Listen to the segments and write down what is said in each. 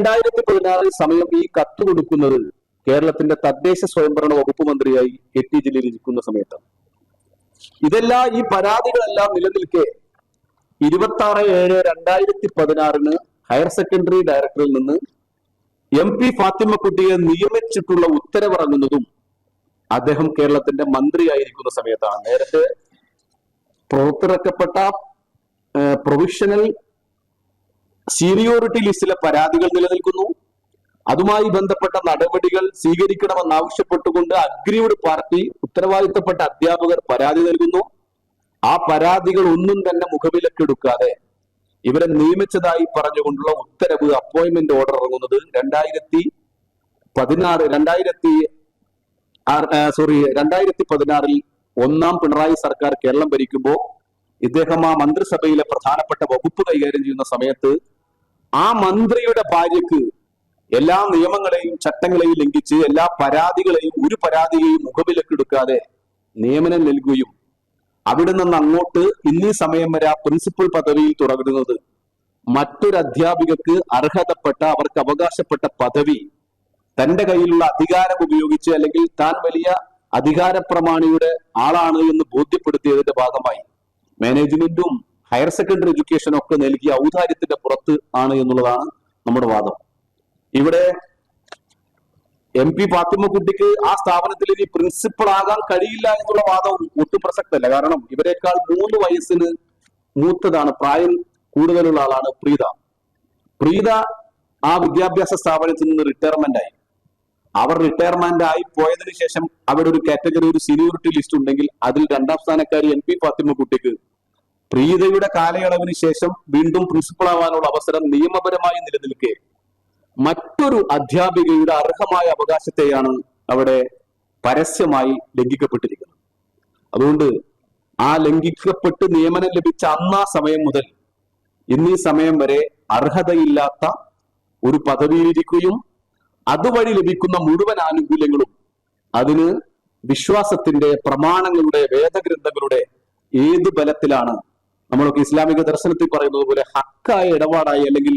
രണ്ടായിരത്തി പതിനാറിൽ സമയം ഈ കത്ത് കൊടുക്കുന്നത് കേരളത്തിന്റെ തദ്ദേശ സ്വയംഭരണ വകുപ്പ് മന്ത്രിയായി എ ടി ജലീൽ ഇരിക്കുന്ന സമയത്താണ് ഇതെല്ലാം ഈ പരാതികളെല്ലാം നിലനിൽക്കെ ഇരുപത്തി ആറ് ഏഴ് രണ്ടായിരത്തി പതിനാറിന് ഹയർ സെക്കൻഡറി ഡയറക്ടറിൽ നിന്ന് എം പി ഫാത്തിമക്കുട്ടിയെ നിയമിച്ചിട്ടുള്ള ഉത്തരവിറങ്ങുന്നതും അദ്ദേഹം കേരളത്തിന്റെ മന്ത്രിയായിരിക്കുന്ന സമയത്താണ്. നേരത്തെ പുറത്തിറക്കപ്പെട്ട പ്രൊവിഷണൽ സീനിയോറിറ്റി ലിസ്റ്റിലെ പരാതികൾ നിലനിൽക്കുന്നു. അതുമായി ബന്ധപ്പെട്ട നടപടികൾ സ്വീകരിക്കണമെന്നാവശ്യപ്പെട്ടുകൊണ്ട് അഗ്രിയുടെ പാർട്ടി ഉത്തരവാദിത്തപ്പെട്ട അധ്യാപകർ പരാതി നൽകുന്നു. ആ പരാതികൾ ഒന്നും തന്നെ മുഖവിലക്കെടുക്കാതെ ഇവരെ നിയമിച്ചതായി പറഞ്ഞുകൊണ്ടുള്ള ഉത്തരവ് അപ്പോയിന്റ്മെന്റ് ഓർഡർ ഇറങ്ങുന്നത് രണ്ടായിരത്തി പതിനാറ് രണ്ടായിരത്തി സോറി രണ്ടായിരത്തി പതിനാറിൽ ഒന്നാം പിണറായി സർക്കാർ കേരളം ഭരിക്കുമ്പോൾ ഇദ്ദേഹം ആ മന്ത്രിസഭയിലെ പ്രധാനപ്പെട്ട വകുപ്പ് കൈകാര്യം ചെയ്യുന്ന സമയത്ത് ആ മന്ത്രിയുടെ ഭാര്യക്ക് എല്ലാ നിയമങ്ങളെയും ചട്ടങ്ങളെയും ലംഘിച്ച് എല്ലാ പരാതികളെയും ഒരു പരാതിയെയും മുഖവിലക്കെടുക്കാതെ നിയമനം നൽകുകയും അവിടെ നിന്ന് അങ്ങോട്ട് ഇന്നീ സമയം വരെ ആ പ്രിൻസിപ്പൽ പദവിയിൽ തുടരുന്നത് മറ്റൊരു അധ്യാപികക്ക് അർഹതപ്പെട്ട അവർക്ക് അവകാശപ്പെട്ട പദവി തന്റെ കയ്യിലുള്ള അധികാരം ഉപയോഗിച്ച് അല്ലെങ്കിൽ താൻ വലിയ അധികാര പ്രമാണിയുടെ ആളാണ് എന്ന് ബോധ്യപ്പെടുത്തിയതിന്റെ ഭാഗമായി. മാനേജ്മെന്റും ഹയർ സെക്കൻഡറി എഡ്യൂക്കേഷൻ ഒക്കെ നൽകിയ ഔദാര്യത്തിന്റെ പുറത്ത് ആണ് എന്നുള്ളതാണ് നമ്മുടെ വാദം. ഇവിടെ എം പി ഫാത്തിമക്കുട്ടിക്ക് ആ സ്ഥാപനത്തിൽ ഇനി പ്രിൻസിപ്പൾ ആകാൻ കഴിയില്ല എന്നുള്ള വാദവും ഒട്ടും പ്രസക്തല്ല കാരണം ഇവരെക്കാൾ മൂന്ന് വയസ്സിന് മൂത്തതാണ്. പ്രായം കൂടുതലുള്ള ആളാണ് പ്രീത. പ്രീത ആ വിദ്യാഭ്യാസ സ്ഥാപനത്തിൽ നിന്ന് റിട്ടയർമെന്റ് ആയി. അവർ റിട്ടയർമെന്റ് ആയി പോയതിനു ശേഷം അവിടെ ഒരു കാറ്റഗറി ഒരു സീനിയോറിറ്റി ലിസ്റ്റ് ഉണ്ടെങ്കിൽ അതിൽ രണ്ടാം സ്ഥാനക്കാരി എം പി ഫാത്തിമക്കുട്ടിക്ക് പ്രീതയുടെ കാലയളവിന് ശേഷം വീണ്ടും പ്രിൻസിപ്പൾ ആവാനുള്ള അവസരം നിയമപരമായി നിലനിൽക്കെ. മറ്റൊരു അധ്യാപികയുടെ അർഹമായ അവകാശത്തെയാണ് അവിടെ പരസ്യമായി ലംഘിക്കപ്പെട്ടിരിക്കുന്നത്. അതുകൊണ്ട് ആ ലംഘിക്കപ്പെട്ട് നിയമനം ലഭിച്ച അന്നാ സമയം മുതൽ ഇന്നീ സമയം വരെ അർഹതയില്ലാത്ത ഒരു പദവിയിലിരിക്കുകയും അതുവഴി ലഭിക്കുന്ന മുഴുവൻ ആനുകൂല്യങ്ങളും അതിന് വിശ്വാസത്തിന്റെ പ്രമാണങ്ങളുടെ വേദഗ്രന്ഥങ്ങളുടെ ഏത് ബലത്തിലാണ് നമ്മളൊക്കെ ഇസ്ലാമിക ദർശനത്തിൽ പറയുന്നത് പോലെ ഹക്കായ ഇടപാടായി അല്ലെങ്കിൽ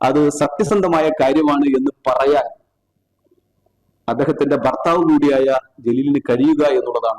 അത് സത്യസന്ധമായ കാര്യമാണ് എന്ന് പറയാൻ അദ്ദേഹത്തിന്റെ ഭർത്താവ് കൂടിയായ ജലീലിന് കഴിയുക എന്നുള്ളതാണ്